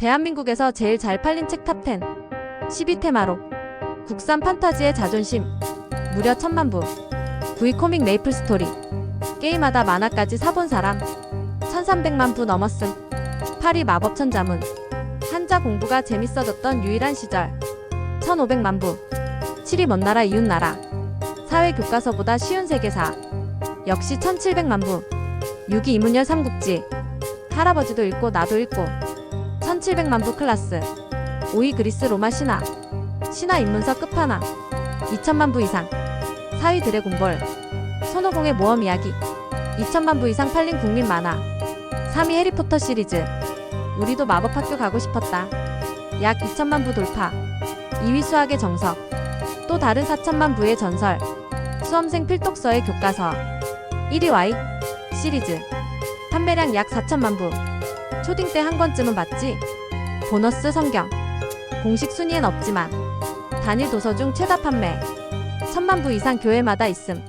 대한민국에서 제일 잘 팔린 책 탑10 12테마로. 국산 판타지의 자존심. 무려 천만 부. V 코믹 메이플 스토리. 게임하다 만화까지 사본 사람. 1300만 부 넘었음. 파리 마법 천자문. 한자 공부가 재밌어졌던 유일한 시절. 1500만 부. 7이 먼 나라 이웃 나라. 사회 교과서보다 쉬운 세계사. 역시 1700만 부. 6이 이문열 삼국지. 할아버지도 읽고 나도 읽고 1700만 부 클라스. 5위 그리스 로마 신화. 신화 입문서 끝판왕. 2000만 부 이상. 4위 드래곤볼. 손오공의 모험 이야기. 2000만 부 이상 팔린 국민 만화. 3위 해리포터 시리즈. 우리도 마법학교 가고 싶었다. 약 2천만 부 돌파. 2위 수학의 정석. 또 다른 4천만 부의 전설. 수험생 필독서의 교과서. 1위 Y 시리즈. 판매량 약 4천만 부 초딩 때 한 권쯤은 봤지. 보너스 성경. 공식 순위엔 없지만 단일 도서 중 최다 판매. 천만 부 이상 교회마다 있음